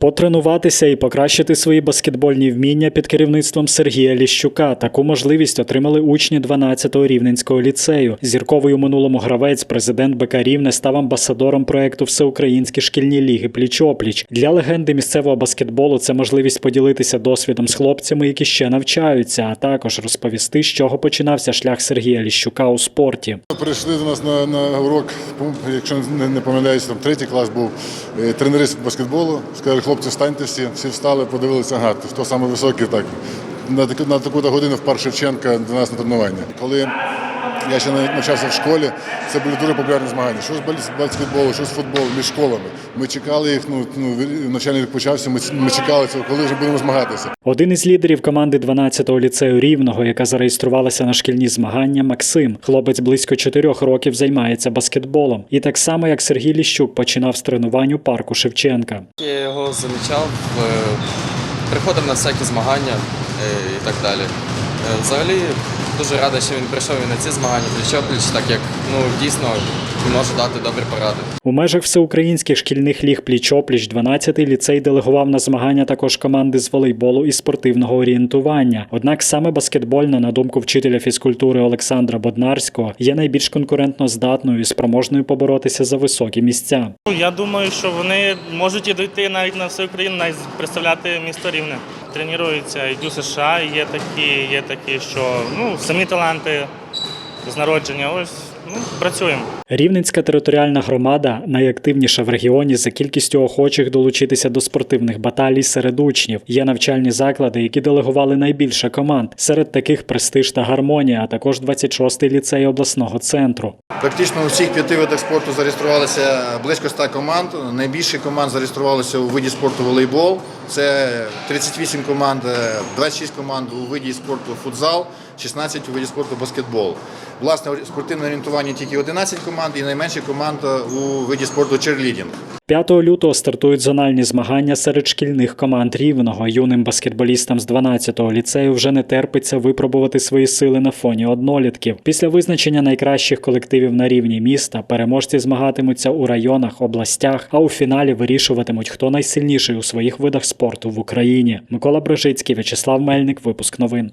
Потренуватися і покращити свої баскетбольні вміння під керівництвом Сергія Ліщука. Таку можливість отримали учні 12-го рівненського ліцею. Зірковий у минулому гравець, президент БК Рівне, став амбасадором проекту Всеукраїнські шкільні ліги пліч-опліч. Для легенди місцевого баскетболу це можливість поділитися досвідом з хлопцями, які ще навчаються, а також розповісти, з чого починався шлях Сергія Ліщука у спорті. Прийшли до нас на, на урок, якщо не, помиляюся, там третій клас був е, тренери баскетболу. Сказали, хлопці, станьте всі, всі встали, подивилися, ага, хто саме високий, так. На таку, на таку годину в парк Шевченка до нас на тренування. Коли я ще навчався в школі, це були дуже популярні змагання. Що з бас- баскетболу, що з футболу, між школами. Ми чекали їх, ну, ну навчальний рік почався, ми, ми чекали цього, коли вже будемо змагатися. Один із лідерів команди 12-го ліцею Рівного, яка зареєструвалася на шкільні змагання, Максим. Хлопець близько чотирьох років займається баскетболом. І так само, як Сергій Ліщук, починав з тренувань у парку Шевченка. Я його замічав, е, приходив на всякі змагання е, і так далі. Е, Взагалі дуже радий, що він прийшов і на ці змагання пліч-опліч, так як ну, дійсно може дати добрі поради. У межах всеукраїнських шкільних ліг пліч-опліч 12-й ліцей делегував на змагання також команди з волейболу і спортивного орієнтування. Однак саме баскетбольна, на думку вчителя фізкультури Олександра Боднарського, є найбільш конкурентно здатною і спроможною поборотися за високі місця. Ну, Я думаю, що вони можуть і дойти навіть на всю Україну, навіть представляти місто Рівне. Тренуються йду США, є такі, є такі, що ну, самі таланти з народження. Ось ну, працюємо. Рівненська територіальна громада найактивніша в регіоні за кількістю охочих долучитися до спортивних баталій серед учнів. Є навчальні заклади, які делегували найбільше команд. Серед таких престиж та гармонія, а також 26-й ліцей обласного центру. Практично у всіх п'яти видах спорту зареєструвалися близько 100 команд. Найбільше команд зареєструвалося у виді спорту волейбол. Це 38 команд, е, 26 команд у виді спорту футзал, 16 у виді спорту баскетбол. Власне, спортивне орієнтування тільки 11 команд і найменше команд е, у виді спорту черлідінг. 5 лютого стартують зональні змагання серед шкільних команд рівного. Юним баскетболістам з 12-го ліцею вже не терпиться випробувати свої сили на фоні однолітків. Після визначення найкращих колективів на рівні міста переможці змагатимуться у районах, областях, а у фіналі вирішуватимуть, хто найсильніший у своїх видах спорту в Україні. Микола Брижицький, В'ячеслав Мельник, випуск новин.